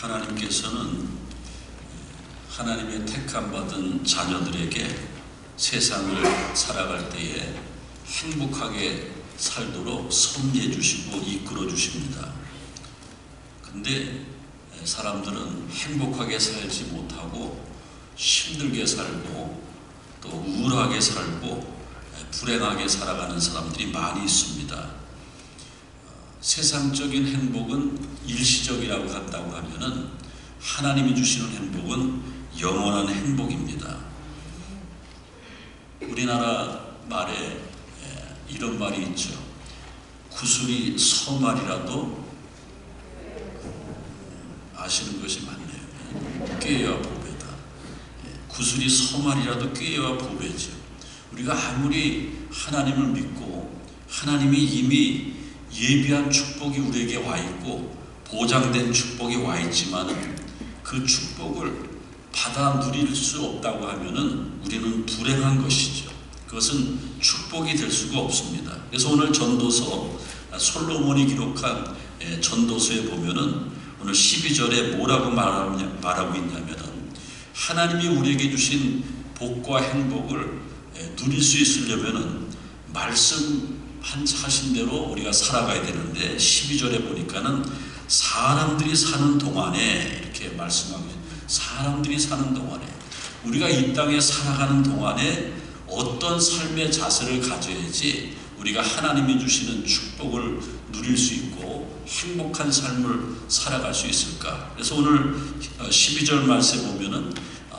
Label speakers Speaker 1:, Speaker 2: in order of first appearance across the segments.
Speaker 1: 하나님께서는 하나님의 택함 받은 자녀들에게 세상을 살아갈 때에 행복하게 살도록 섭리해 주시고 이끌어 주십니다. 근데 사람들은 행복하게 살지 못하고 힘들게 살고 또 우울하게 살고 불행하게 살아가는 사람들이 많이 있습니다. 세상적인 행복은 일시적이라고 한다고 하면은 하나님이 주시는 행복은 영원한 행복입니다. 우리나라 말에 이런 말이 있죠. 구슬이 서말이라도 아시는 것이 많네요. 꾀와 보배다. 구슬이 서말이라도 꾀와 보배죠. 우리가 아무리 하나님을 믿고 하나님이 이미 예비한 축복이 우리에게 와 있고 보장된 축복이 와 있지만 그 축복을 받아 누릴 수 없다고 하면은 우리는 불행한 것이죠. 그것은 축복이 될 수가 없습니다. 그래서 오늘 전도서 솔로몬이 기록한 전도서에 보면은 오늘 12절에 뭐라고 말하고 있냐면은 하나님이 우리에게 주신 복과 행복을 누릴 수 있으려면은 말씀 하신 대로 우리가 살아가야 되는데 12절에 보니까는 사람들이 사는 동안에 이렇게 말씀하고. 사람들이 사는 동안에 우리가 이 땅에 살아가는 동안에 어떤 삶의 자세를 가져야지 우리가 하나님이 주시는 축복을 누릴 수 있고 행복한 삶을 살아갈 수 있을까? 그래서 오늘 12절 말씀에 보면은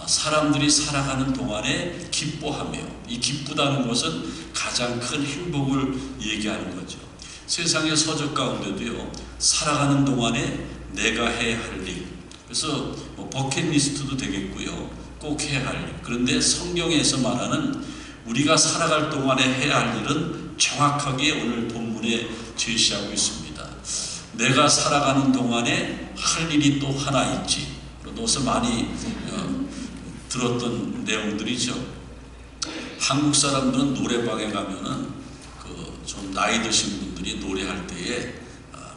Speaker 1: 사람들이 살아가는 동안에 기뻐하며 이 기쁘다는 것은 가장 큰 행복을 얘기하는 거죠. 세상의 서적 가운데도요 살아가는 동안에 내가 해야 할 일. 그래서 뭐 버킷리스트도 되겠고요 꼭 해야 할 일. 그런데 성경에서 말하는 우리가 살아갈 동안에 해야 할 일은 정확하게 오늘 본문에 제시하고 있습니다. 내가 살아가는 동안에 할 일이 또 하나 있지. 그래서 많이 어, 들었던 내용들이죠. 한국 사람들은 노래방에 가면은 그 좀 나이 드신 분들이 노래할 때에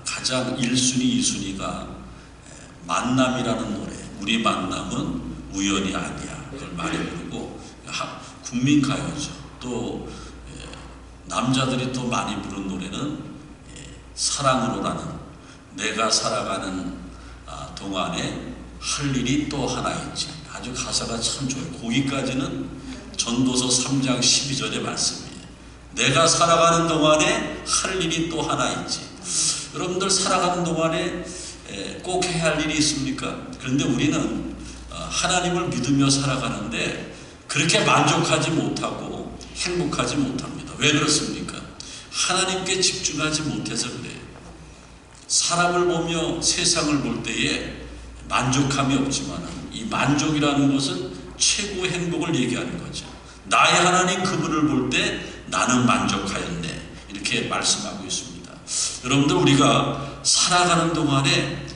Speaker 1: 가장 1순위, 2순위가 만남이라는 노래. 우리 만남은 우연이 아니야. 그걸 많이 부르고 국민 가요죠. 또 남자들이 또 많이 부른 노래는 사랑으로라는 내가 살아가는 동안에 할 일이 또 하나 있지. 아주 가사가 참 좋아요. 거기까지는 전도서 3장 12절의 말씀이에요. 내가 살아가는 동안에 할 일이 또 하나 있지. 여러분들 살아가는 동안에 꼭 해야 할 일이 있습니까? 그런데 우리는 하나님을 믿으며 살아가는데 그렇게 만족하지 못하고 행복하지 못합니다. 왜 그렇습니까? 하나님께 집중하지 못해서 그래요. 사람을 보며 세상을 볼 때에 만족함이 없지만 이 만족이라는 것은 최고의 행복을 얘기하는 거죠. 나의 하나님 그분을 볼 때 나는 만족하였네. 이렇게 말씀하고 있습니다. 여러분들 우리가 살아가는 동안에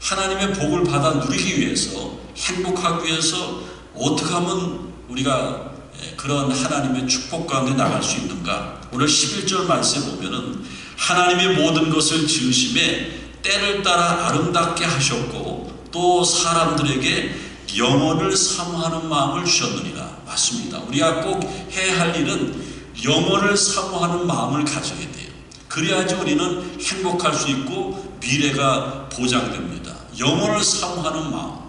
Speaker 1: 하나님의 복을 받아 누리기 위해서 행복하기 위해서 어떻게 하면 우리가 그런 하나님의 축복 가운데 나갈 수 있는가? 오늘 11절 말씀에 보면은 하나님의 모든 것을 지으심에 때를 따라 아름답게 하셨고 또 사람들에게 영혼을 사모하는 마음을 주셨느니라. 맞습니다. 우리가 꼭 해야 할 일은 영혼을 사모하는 마음을 가져야 돼요. 그래야지 우리는 행복할 수 있고 미래가 보장됩니다. 영혼을 사모하는 마음.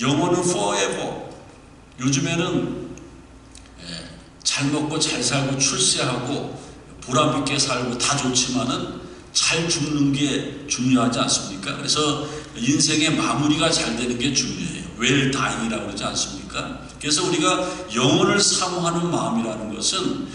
Speaker 1: 영혼은 forever. 요즘에는 잘 먹고 잘 살고 출세하고 보람 있게 살고 다 좋지만은 잘 죽는 게 중요하지 않습니까? 그래서 인생의 마무리가 잘 되는 게 중요해요. 웰 다잉이라고 그러지 않습니까? 그래서 우리가 영혼을 사모하는 마음이라는 것은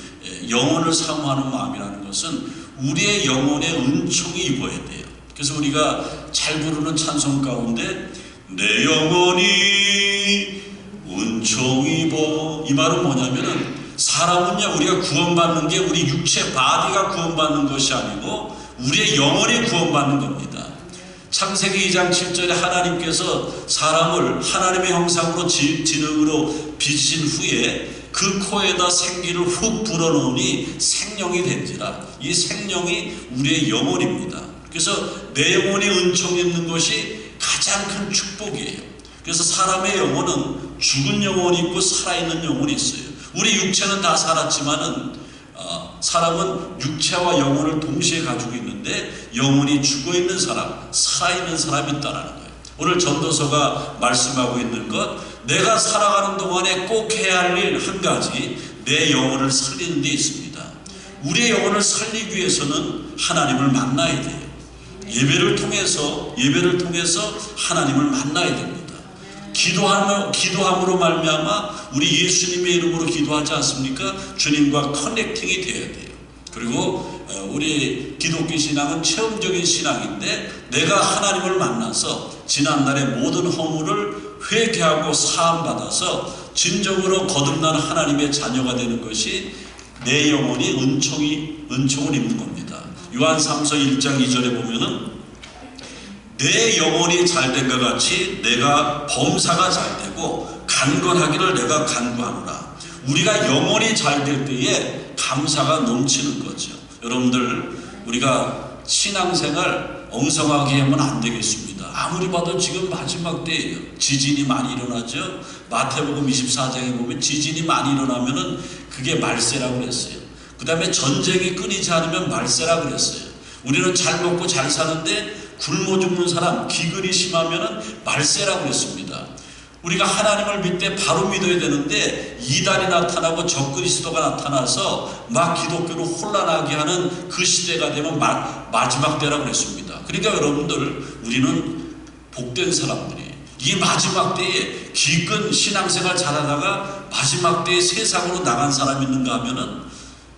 Speaker 1: 영혼을 사모하는 마음이라는 것은 우리의 영혼에 은총이 입어야 돼요. 그래서 우리가 잘 부르는 찬송 가운데 내 영혼이 은총 입어 이 말은 뭐냐면은 사람은요 우리가 구원받는 게 우리 육체 바디가 구원받는 것이 아니고 우리의 영혼이 구원받는 겁니다. 창세기 2장 7절에 하나님께서 사람을 하나님의 형상으로 지능으로 빚으신 후에 그 코에다 생기를 훅 불어넣으니 생명이 된지라 이 생명이 우리의 영혼입니다. 그래서 내 영혼이 은총 있는 것이 가장 큰 축복이에요. 그래서 사람의 영혼은 죽은 영혼이 있고 살아있는 영혼이 있어요. 우리 육체는 다 살았지만은 어, 사람은 육체와 영혼을 동시에 가지고 있는데 영혼이 죽어 있는 사람, 살아 있는 사람이 있다라는 거예요. 오늘 전도서가 말씀하고 있는 것, 내가 살아가는 동안에 꼭 해야 할 일 한 가지, 내 영혼을 살리는 데 있습니다. 우리의 영혼을 살리기 위해서는 하나님을 만나야 돼요. 예배를 통해서 예배를 통해서 하나님을 만나야 됩니다. 기도함으로, 기도함으로 말미암아 우리 예수님의 이름으로 기도하지 않습니까? 주님과 커넥팅이 되어야 돼요. 그리고 어, 우리 기독교 신앙은 체험적인 신앙인데 내가 하나님을 만나서 지난날의 모든 허물을 회개하고 사함 받아서 진정으로 거듭난 하나님의 자녀가 되는 것이 내 영혼이 은총이 은총을 입는 겁니다. 요한 3서 1장 2절에 보면은 내 영혼이 잘된 것 같이 내가 범사가 잘되고 간건하기를 내가 간구하노라. 우리가 영혼이 잘 될 때에 감사가 넘치는 거죠. 여러분들 우리가 신앙생활 엉성하게 하면 안 되겠습니다. 아무리 봐도 지금 마지막 때예요. 지진이 많이 일어나죠. 마태복음 24장에 보면 지진이 많이 일어나면은 그게 말세라고 그랬어요. 그 다음에 전쟁이 끊이지 않으면 말세라고 그랬어요. 우리는 잘 먹고 잘 사는데 굶어 죽는 사람, 기근이 심하면은 말세라고 그랬습니다. 우리가 하나님을 믿되 바로 믿어야 되는데 이단이 나타나고 적그리스도가 나타나서 막 기독교를 혼란하게 하는 그 시대가 되면 마, 마지막 때라고 그랬습니다. 그러니까 여러분들 우리는 복된 사람들이 이 마지막 때에 기근 신앙생활 잘하다가 마지막 때에 세상으로 나간 사람이 있는가 하면은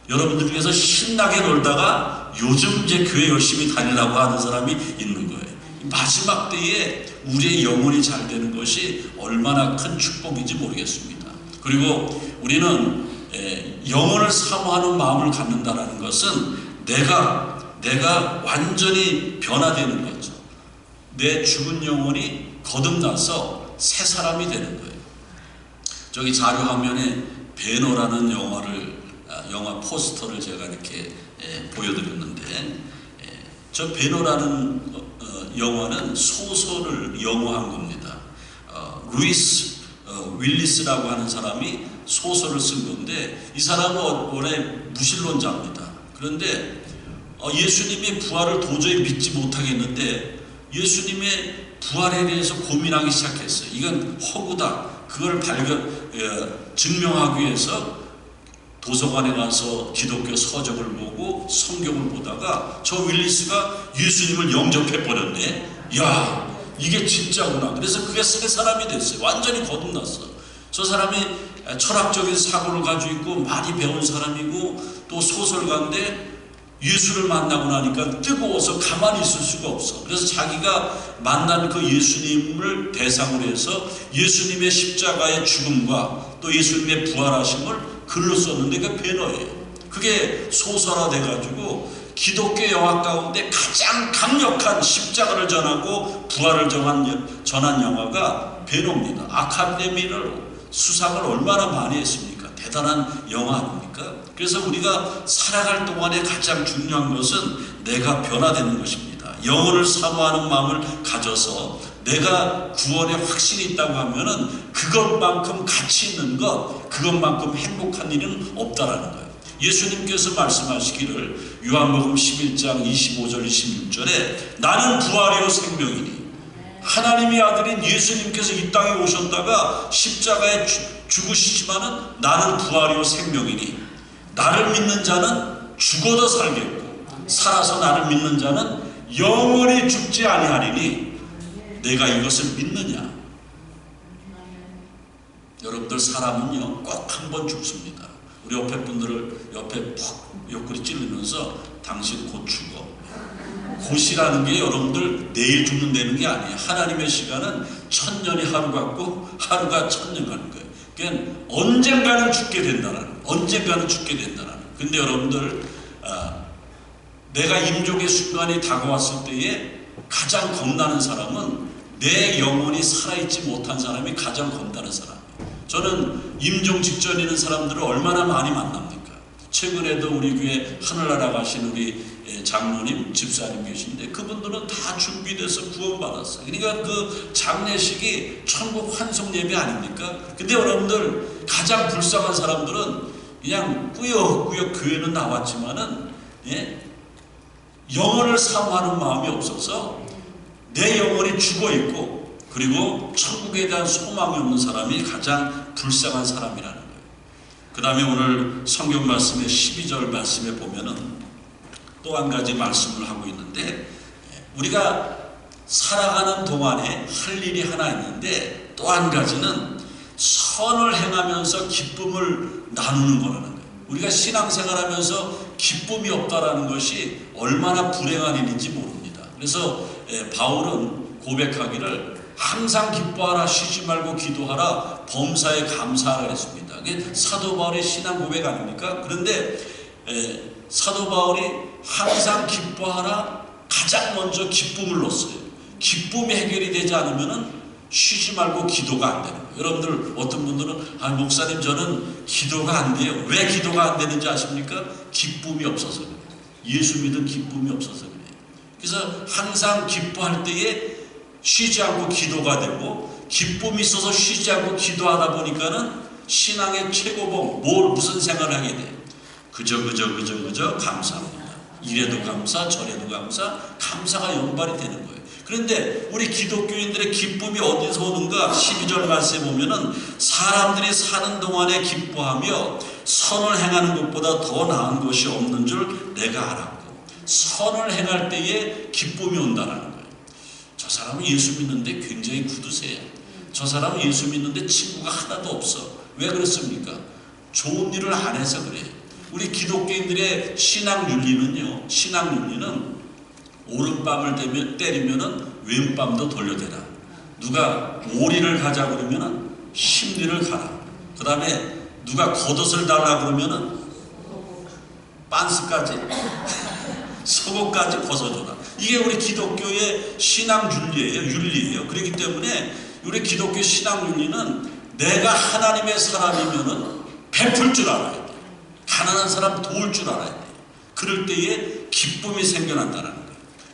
Speaker 1: 여러분들 중에서 신나게 놀다가 요즘 이제 교회 열심히 다니려고 하는 사람이 있는 거예요. 마지막 때에 우리의 영혼이 잘 되는 것이 얼마나 큰 축복인지 모르겠습니다. 그리고 우리는 영혼을 사모하는 마음을 갖는다라는 것은 내가 내가 완전히 변화되는 거죠. 내 죽은 영혼이 거듭나서 새 사람이 되는 거예요. 저기 자료 화면에 베너라는 영화를 영화 포스터를 제가 이렇게 보여드렸는데 저 베너라는 영화는 소설을 영화한 겁니다. 어, 루이스 어, 윌리스라고 하는 사람이 소설을 쓴 건데 이 사람은 원래 무신론자입니다. 그런데 어, 예수님의 부활을 도저히 믿지 못하겠는데 예수님의 부활에 대해서 고민하기 시작했어요. 이건 허구다. 그걸 발견 증명하기 위해서 도서관에 가서 기독교 서적을 보고 성경을 보다가 저 윌리스가 예수님을 영접해 버렸네. 야, 이게 진짜구나. 그래서 그게 새 사람이 됐어요. 완전히 거듭났어. 저 사람이 철학적인 사고를 가지고 있고 많이 배운 사람이고 또 소설가인데 예수를 만나고 나니까 뜨거워서 가만히 있을 수가 없어. 그래서 자기가 만난 그 예수님을 대상으로 해서 예수님의 십자가의 죽음과 또 예수님의 부활하심을 글로 썼는데 그 배너예요. 그게 소설화돼 가지고 기독교 영화 가운데 가장 강력한 십자가를 전하고 부활을 전한, 전한 영화가 배너입니다. 아카데미를 수상을 얼마나 많이 했습니까? 대단한 영화 아닙니까? 그래서 우리가 살아갈 동안에 가장 중요한 것은 내가 변화되는 것입니다. 영혼을 사모하는 마음을 가져서 내가 구원에 확신이 있다고 하면은 그것만큼 가치 있는 것, 그것만큼 행복한 일은 없다라는 거예요. 예수님께서 말씀하시기를 요한복음 11장 25절 26절에 나는 부활이요 생명이니 하나님의 아들인 예수님께서 이 땅에 오셨다가 십자가에 죽으시지만은 나는 부활이요 생명이니 나를 믿는 자는 죽어도 살겠고 살아서 나를 믿는 자는 영원히 죽지 아니하리니 내가 이것을 믿느냐? 여러분들 사람은요 꼭 한 번 죽습니다. 우리 옆에 분들을 옆에 푹 옆구리 찔리면서 당신 곧 죽어. 곧이라는 게 여러분들 내일 죽는다는 게 아니에요. 하나님의 시간은 천년이 하루 같고 하루가 천년 가는 거예요. 그러니까 언젠가는 죽게 된다는 언젠가는 죽게 된다는 근데 여러분들 아, 내가 임종의 순간이 다가왔을 때에 가장 겁나는 사람은 내 영혼이 살아있지 못한 사람이 가장 겁나는 사람. 저는 임종 직전에 있는 사람들을 얼마나 많이 만납니까? 최근에도 우리 교회 하늘나라 가신 우리 장로님, 집사님 계신데 그분들은 다다 준비돼서 구원받았어요. 그러니까 그 장례식이 천국 환송 예배 아닙니까? 근데 여러분들 가장 불쌍한 사람들은 그냥 꾸역꾸역 교회는 나왔지만은 예? 영혼을 사모하는 마음이 없어서 내 영혼이 죽어 있고 그리고 천국에 대한 소망이 없는 사람이 가장 불쌍한 사람이라는 거예요. 그 다음에 오늘 성경 말씀의 12절 말씀에 보면은 또 한 가지 말씀을 하고 있는데 우리가 살아가는 동안에 할 일이 하나 있는데 또 한 가지는 선을 행하면서 기쁨을 나누는 거라는 거예요. 우리가 신앙생활하면서 기쁨이 없다라는 것이 얼마나 불행한 일인지 모릅니다. 그래서 예, 바울은 고백하기를 항상 기뻐하라 쉬지 말고 기도하라 범사에 감사하라 했습니다. 이게 사도 바울의 신앙 고백 아닙니까? 그런데 에, 사도 바울이 항상 기뻐하라 가장 먼저 기쁨을 넣었어요. 기쁨이 해결이 되지 않으면은 쉬지 말고 기도가 안 되는 거예요. 여러분들 어떤 분들은 아 목사님 저는 기도가 안 돼요. 왜 기도가 안 되는지 아십니까? 기쁨이 없어서. 예수 믿은 기쁨이 없어서 그래서 항상 기뻐할 때에 쉬지 않고 기도가 되고 기쁨이 있어서 쉬지 않고 기도하다 보니까는 신앙의 최고봉 뭘 무슨 생각을 하게 돼? 그저 그저 그저 그저 감사합니다. 이래도 감사 저래도 감사 감사가 연발이 되는 거예요. 그런데 우리 기독교인들의 기쁨이 어디서 오는가? 12절 말씀에 보면은 사람들이 사는 동안에 기뻐하며 선을 행하는 것보다 더 나은 것이 없는 줄 내가 알았고 선을 행할 때에 기쁨이 온다라는 거예요 저 사람은 예수 믿는데 굉장히 구두쇠야. 저 사람은 예수 믿는데 친구가 하나도 없어. 왜 그렇습니까? 좋은 일을 안 해서 그래요. 우리 기독교인들의 신앙 윤리는요, 신앙 윤리는 오른밤을 때면, 때리면은 왼밤도 돌려대라. 누가 오리를 가자 그러면은 심리를 가라. 그 다음에 누가 겉옷을 달라 그러면은 빤스까지 속옷까지 벗어줘라. 이게 우리 기독교의 신앙 윤리예요. 윤리예요. 그렇기 때문에 우리 기독교 신앙 윤리는 내가 하나님의 사람이면은 베풀 줄 알아야 돼. 가난한 사람 도울 줄 알아야 돼. 그럴 때에 기쁨이 생겨난다는 거예요.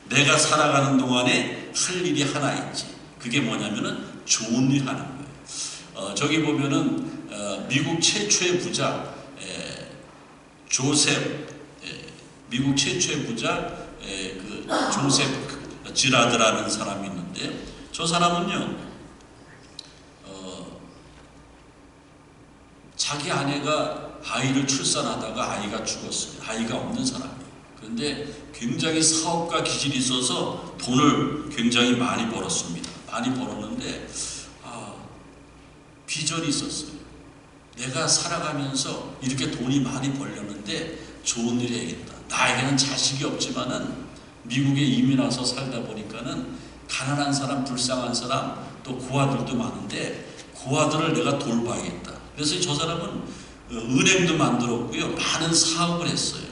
Speaker 1: 내가 살아가는 동안에 할 일이 하나 있지. 그게 뭐냐면은 좋은 일 하는 거예요. 어, 저기 보면은 어, 미국 최초의 부자 에, 조셉 에, 미국 최초의 부자 에, 그 조셉 지라드라는 사람이 있는데 저 사람은요 어, 자기 아내가 아이를 출산하다가 아이가 죽었어요. 아이가 없는 사람이에요. 그런데 굉장히 사업가 기질이 있어서 돈을 굉장히 많이 벌었습니다. 많이 벌었는데 아, 비전이 있었어요. 내가 살아가면서 이렇게 돈이 많이 벌렸는데 좋은 일 해야겠다. 나에게는 자식이 없지만은 미국에 이민 와서 살다 보니까는 가난한 사람, 불쌍한 사람, 또 고아들도 많은데 고아들을 내가 돌봐야겠다. 그래서 저 사람은 은행도 만들었고요. 많은 사업을 했어요.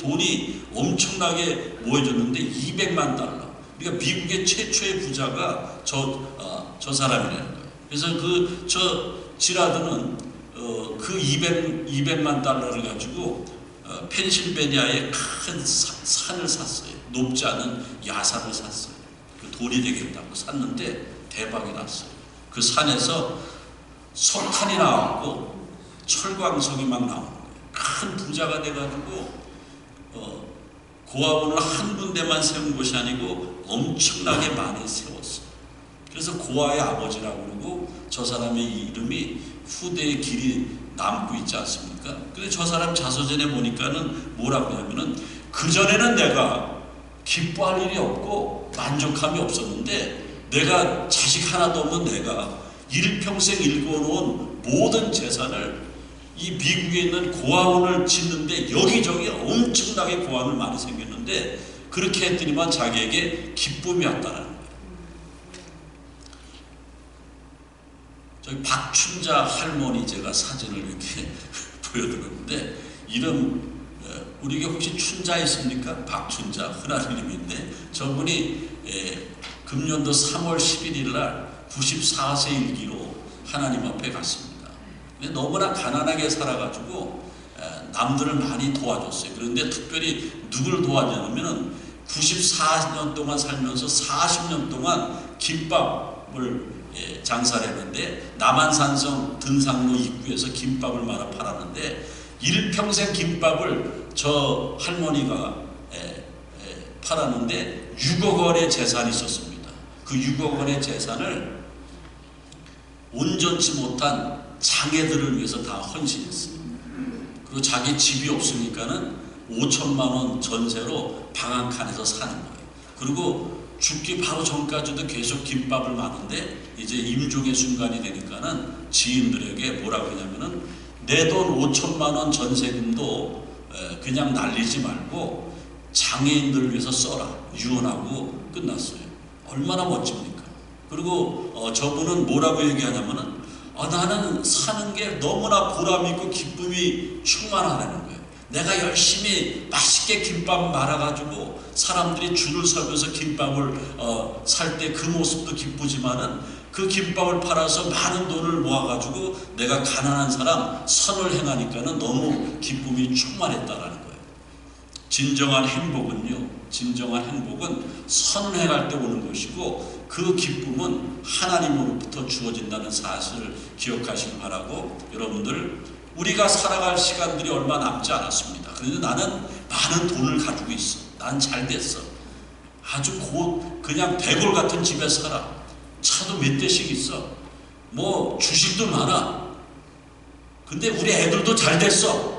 Speaker 1: 돈이 엄청나게 모여졌는데 200만 달러. 그러니까 미국의 최초의 부자가 저, 어, 저 사람이라는 거예요. 그래서 그, 저 지라드는 어, 그 200, 200만 달러를 가지고 어, 펜실베니아의 큰 사, 산을 샀어요. 높지 않은 야산을 샀어요. 그 돈이 되겠다고 샀는데 대박이 났어요. 그 산에서 석탄이 나왔고 철광석이 막 나오는 거예요. 큰 부자가 돼가지고 어, 고아원을 한 군데만 세운 것이 아니고 엄청나게 많이 세웠어요. 그래서 고아의 아버지라고 그러고 저 사람의 이름이 후대의 길이 남고 있지 않습니까? 근데 저 사람 자서전에 보니까는 뭐라고 하냐면은 그전에는 내가 기뻐할 일이 없고 만족함이 없었는데 내가 자식 하나도 없는 내가 일평생 일궈놓은 모든 재산을 이 미국에 있는 고아원을 짓는데 여기저기 엄청나게 고아원을 많이 생겼는데 그렇게 했더니만 자기에게 기쁨이 왔다는 거예요. 저기 박춘자 할머니 제가 사진을 이렇게 보여드렸는데 이름 어, 우리에게 혹시 춘자 있습니까? 박춘자 흔한 이름인데 저분이 예, 금년도 3월 11일 날 94세 일기로 하나님 앞에 갔습니다. 근데 너무나 가난하게 살아가지고 남들을 많이 도와줬어요. 그런데 특별히 누굴 도와주냐면 94년 동안 살면서 40년 동안 김밥 을 예, 장사를 했는데 남한산성 등산로 입구에서 김밥을 말아 팔았는데 일평생 김밥을 저 할머니가 예, 예, 팔았는데 6억 원의 재산이 있었습니다. 그 6억 원의 재산을 온전치 못한 장애들을 위해서 다 헌신했어요. 그리고 자기 집이 없으니까는 5천만 원 전세로 방 한 칸에서 사는 거예요. 그리고 죽기 바로 전까지도 계속 김밥을 마는데 이제 임종의 순간이 되니까는 지인들에게 뭐라고 하냐면은 내 돈 5천만 원 전세금도 에, 그냥 날리지 말고 장애인들을 위해서 써라 유언하고 끝났어요. 얼마나 멋집니까? 그리고 어, 저분은 뭐라고 얘기하냐면은 아, 나는 사는 게 너무나 보람 있고 기쁨이 충만하다는 거예요. 내가 열심히 맛있게 김밥 말아가지고 사람들이 줄을 서면서 김밥을 어, 살 때 그 모습도 기쁘지만은 그 김밥을 팔아서 많은 돈을 모아가지고 내가 가난한 사람 선을 행하니까는 너무 기쁨이 충만했다라는 거예요. 진정한 행복은요, 진정한 행복은 선을 행할 때 오는 것이고 그 기쁨은 하나님으로부터 주어진다는 사실을 기억하시기 바라고 여러분들 우리가 살아갈 시간들이 얼마 남지 않았습니다. 그런데 나는 많은 돈을 가지고 있어. 난 잘 됐어. 아주 곧 그냥 대골 같은 집에 살아. 차도 몇 대씩 있어. 뭐 주식도 많아. 근데 우리 애들도 잘 됐어.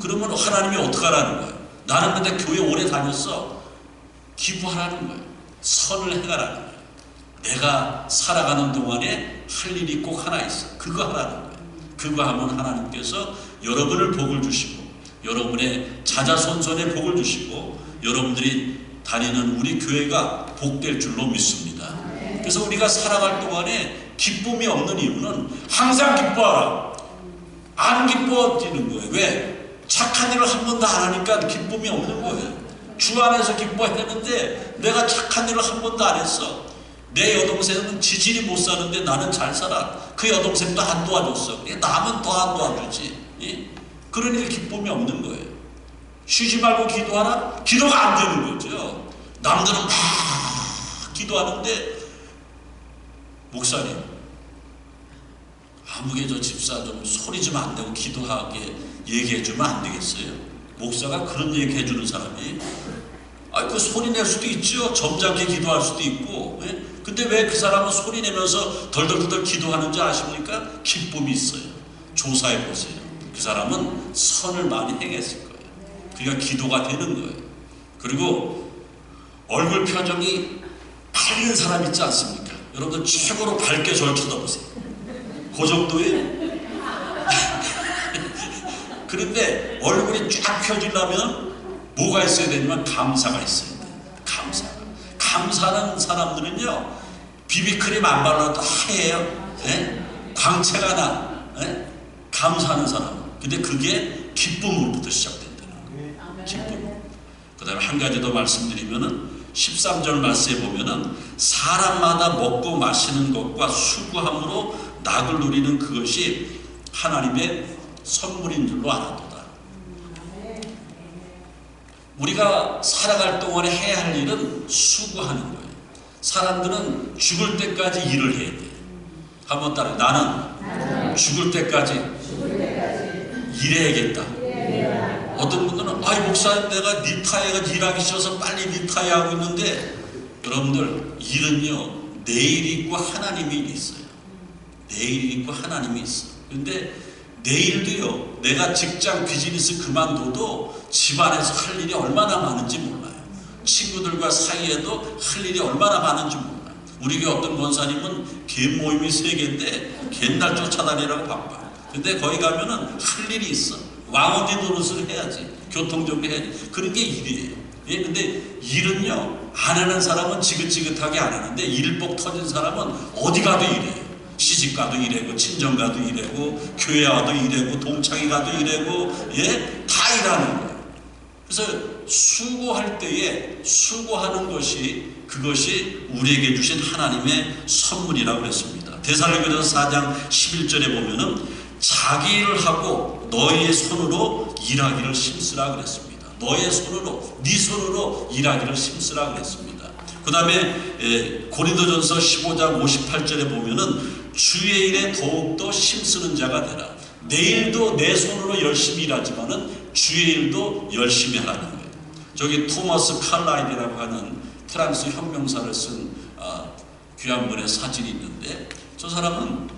Speaker 1: 그러면 하나님이 어떡하라는 거야? 나는 근데 교회 오래 다녔어. 기부하라는 거예요. 선을 행하라는 거예요. 내가 살아가는 동안에 할 일이 꼭 하나 있어. 그거 하라는 거예요. 그거 하면 하나님께서 여러분을 복을 주시고 여러분의 자자손손에 복을 주시고 여러분들이 다니는 우리 교회가 복될 줄로 믿습니다. 그래서 우리가 살아갈 동안에 기쁨이 없는 이유는 항상 기뻐하라. 안 기뻐지는 거예요. 왜? 착한 일을 한 번도 안 하니까 기쁨이 없는 거예요. 주 안에서 기뻐해야 되는데 내가 착한 일을 한 번도 안 했어. 내 여동생은 지질이 못 사는데 나는 잘 살아. 그 여동생도 안 도와줬어. 남은 더 안 도와주지. 예? 그러니 기쁨이 없는 거예요. 쉬지 말고 기도하라? 기도가 안 되는 거죠. 남들은 막 기도하는데 목사님 아무개 저 집사 좀 소리 좀 안 내고 기도하게 얘기해 주면 안 되겠어요? 목사가 그런 얘기 해주는 사람이 아그 소리 낼 수도 있죠. 점잖게 기도할 수도 있고. 예? 근데 왜 그 사람은 소리 내면서 덜덜덜 기도하는지 아십니까? 기쁨이 있어요. 조사해 보세요. 그 사람은 선을 많이 행했을 거예요. 그러니까 기도가 되는 거예요. 그리고 얼굴 표정이 밝은 사람 있지 않습니까? 여러분들 최고로 밝게 저를 쳐다보세요. 그 정도예요. 그런데 얼굴이 쫙 펴지려면 뭐가 있어야 되냐면 감사가 있어야 돼요. 감사가. 감사하는 사람들은요, 비비크림 안 발라도 하얘요. 예? 광채가 나. 예? 감사하는 사람. 근데 그게 기쁨으로부터 시작된다는 거예요. 기쁨. 그 다음에 한 가지 더 말씀드리면은 13절 말씀에 보면은 사람마다 먹고 마시는 것과 수고함으로 낙을 누리는 그것이 하나님의 선물인 줄로 알아도다. 우리가 살아갈 동안에 해야 할 일은 수고하는 거예요. 사람들은 죽을 때까지 일을 해야 돼. 한번 따라 나는 죽을 때까지 일해야겠다. 어떤 분들은 아이 목사님 내가 리타이어가 일하기 싫어서 빨리 리타이어하고 있는데 여러분들 일은요 내일이 있고 하나님이 있어요. 내일이 있고 하나님이 있어. 근데 내일도요 내가 직장 비즈니스 그만둬도 집안에서 할 일이 얼마나 많은지 몰라요. 친구들과 사이에도 할 일이 얼마나 많은지 몰라요. 우리 교회 어떤 권사님은 개 모임이 세 개인데 개날 쫓아다니라고 바빠. 근데 거기 가면은 할 일이 있어. 왕언니 노릇을 해야지. 교통정리 해야지. 그런 게 일이에요. 예, 근데 일은요, 안 하는 사람은 지긋지긋하게 안 하는데 일복 터진 사람은 어디 가도 일해요. 시집 가도 일하고, 친정 가도 일하고, 교회 와도 일하고, 동창회 가도 일하고, 예, 다 일하는 거예요. 그래서 수고할 때에 수고하는 것이 그것이 우리에게 주신 하나님의 선물이라고 그랬습니다. 데살로니가서 4장 11절에 보면은 자기 일을 하고 너희의 손으로 일하기를 힘쓰라 그랬습니다. 너의 손으로 네 손으로 일하기를 힘쓰라 그랬습니다. 그 다음에 고린도전서 15장 58절에 보면은 주의 일에 더욱더 힘쓰는 자가 되라. 내일도 내 손으로 열심히 일하지만은 주의 일도 열심히 하라는 거예요. 저기 토마스 칼라일이라고 하는 프랑스 혁명사를 쓴 어, 귀한 분의 사진이 있는데 저 사람은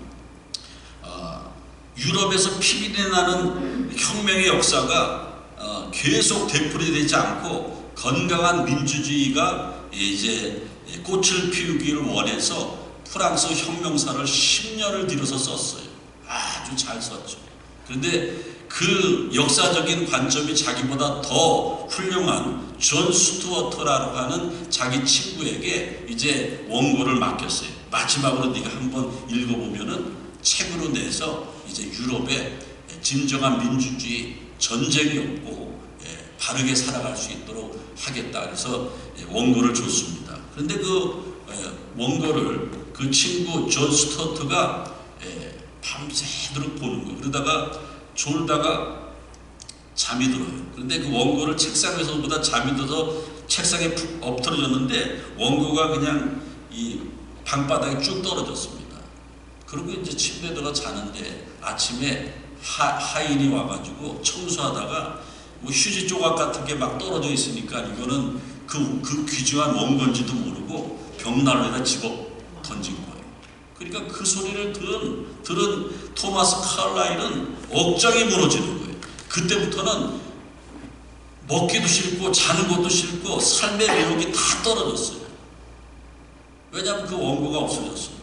Speaker 1: 어, 유럽에서 피비린내 나는 혁명의 역사가 어, 계속 되풀이되지 않고 건강한 민주주의가 이제 꽃을 피우기를 원해서 프랑스 혁명사를 10년을 들여서 썼어요. 아주 잘 썼죠. 그런데 그 역사적인 관점이 자기보다 더 훌륭한 존 스튜어트라고 하는 자기 친구에게 이제 원고를 맡겼어요. 마지막으로 네가 한번 읽어보면은 책으로 내서 이제 유럽에 진정한 민주주의 전쟁이 없고 예, 바르게 살아갈 수 있도록 하겠다. 그래서 예, 원고를 줬습니다. 그런데 그 예, 원고를 그 친구 존 스튜어트가 예, 밤새도록 보는 거예요. 그러다가 졸다가 잠이 들어요. 그런데 그 원고를 책상에서보다 잠이 들어서 책상에 푹 엎드려졌는데 원고가 그냥 이 방바닥에 쭉 떨어졌습니다. 그리고 이제 침대에 들어 자는데 아침에 하, 하인이 와가지고 청소하다가 뭐 휴지 조각 같은 게 막 떨어져 있으니까 이거는 그, 그 귀중한 원고인지도 모르고 벽난로에다 집어 던진 거예요. 그러니까 그 소리를 들은, 들은 토마스 칼라일은 억장이 무너지는 거예요. 그때부터는 먹기도 싫고 자는 것도 싫고 삶의 매력이 다 떨어졌어요. 왜냐하면 그 원고가 없어졌으니까.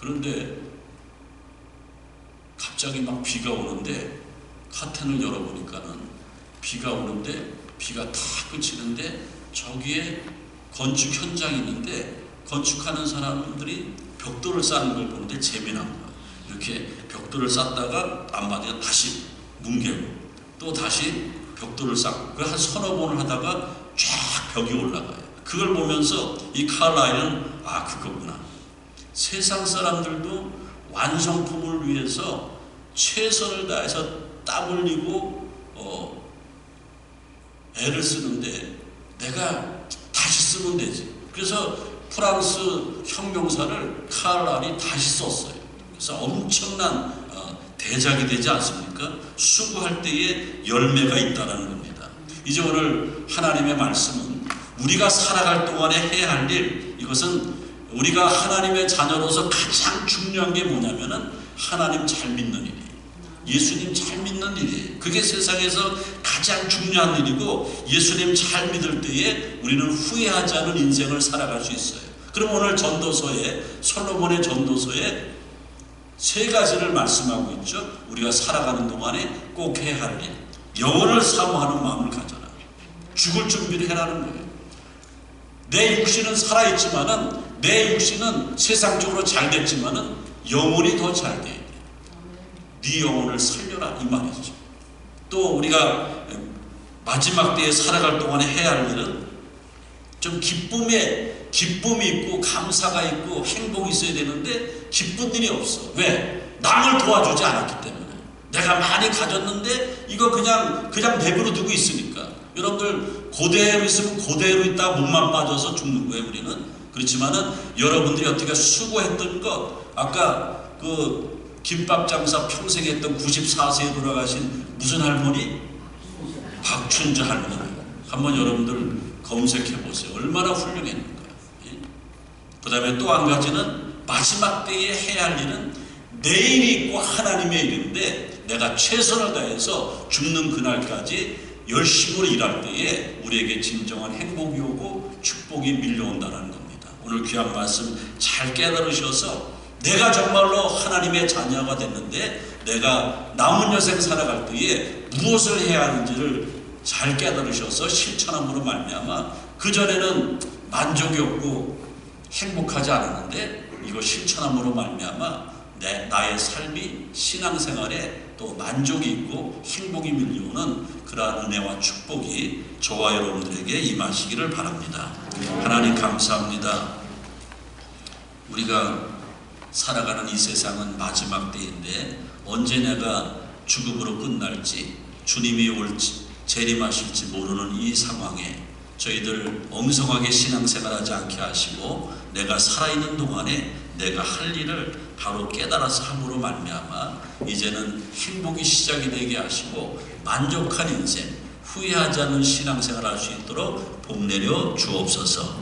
Speaker 1: 그런데 갑자기 막 비가 오는데 카텐을 열어보니까는 비가 오는데 비가 다 그치는데 저기에 건축 현장이 있는데 건축하는 사람들이 벽돌을 쌓는 걸 보는데 재미난 거야. 이렇게 벽돌을 쌓다가 안마디가 다시 뭉개고 또 다시 벽돌을 쌓고 그 한 서너 번을 하다가 쫙 벽이 올라가요. 그걸 보면서 이 칼라일은 아 그거구나. 세상 사람들도 완성품을 위해서 최선을 다해서 땀 흘리고 어, 애를 쓰는데 내가 다시 쓰면 되지. 그래서 프랑스 혁명사를 칼날이 다시 썼어요. 그래서 엄청난 어, 대작이 되지 않습니까? 수고할 때에 열매가 있다는 겁니다. 이제 오늘 하나님의 말씀은 우리가 살아갈 동안에 해야 할 일, 이것은 우리가 하나님의 자녀로서 가장 중요한 게 뭐냐면은 하나님 잘 믿는 일이에요. 예수님 잘 믿는 일이에요. 그게 세상에서 가장 중요한 일이고 예수님 잘 믿을 때에 우리는 후회하지 않은 인생을 살아갈 수 있어요. 그럼 오늘 전도서에 솔로몬의 전도서에 세 가지를 말씀하고 있죠. 우리가 살아가는 동안에 꼭 해야 할 일. 영혼을 사모하는 마음을 가져라. 죽을 준비를 해라는 거예요. 내 육신은 살아있지만은 내 육신은 세상적으로 잘 됐지만은 영혼이 더 잘 돼야 돼. 네 영혼을 살려라 이 말이죠. 또 우리가 마지막 때에 살아갈 동안에 해야 할 일은 좀 기쁨에 기쁨이 있고 감사가 있고 행복이 있어야 되는데 기쁜 일이 없어. 왜? 남을 도와주지 않았기 때문에. 내가 많이 가졌는데 이거 그냥 그냥 내버려 두고 있으니까. 여러분들 고대로 있으면 고대로 있다 몸만 빠져서 죽는 거예요 우리는. 그렇지만은 여러분들이 어떻게 수고했던 것 아까 그 김밥 장사 평생 했던 94세에 돌아가신 무슨 할머니? 박춘자 할머니. 한번 여러분들 검색해 보세요. 얼마나 훌륭했는가. 그 다음에 또 한 가지는 마지막 때에 해야 할 일은 내 일이 있고 하나님의 일인데 내가 최선을 다해서 죽는 그날까지 열심으로 일할 때에 우리에게 진정한 행복이 오고 축복이 밀려온다는 겁니다. 오늘 귀한 말씀 잘 깨달으셔서 내가 정말로 하나님의 자녀가 됐는데 내가 남은 여생 살아갈 때에 무엇을 해야 하는지를 잘 깨달으셔서 실천함으로 말미암아 그 전에는 만족이 없고 행복하지 않았는데 이거 실천함으로 말미암아 내 나의 삶이 신앙생활에 또 만족이 있고 행복이 밀려오는 그러한 은혜와 축복이 저와 여러분들에게 임하시기를 바랍니다. 하나님 감사합니다. 우리가 살아가는 이 세상은 마지막 때인데 언제 내가 죽음으로 끝날지 주님이 올지 재림하실지 모르는 이 상황에 저희들 엉성하게 신앙생활하지 않게 하시고 내가 살아있는 동안에 내가 할 일을 바로 깨달아서 함으로 말미암아 이제는 행복이 시작이 되게 하시고 만족한 인생 후회하지 않는 신앙생활 할 수 있도록 복 내려 주옵소서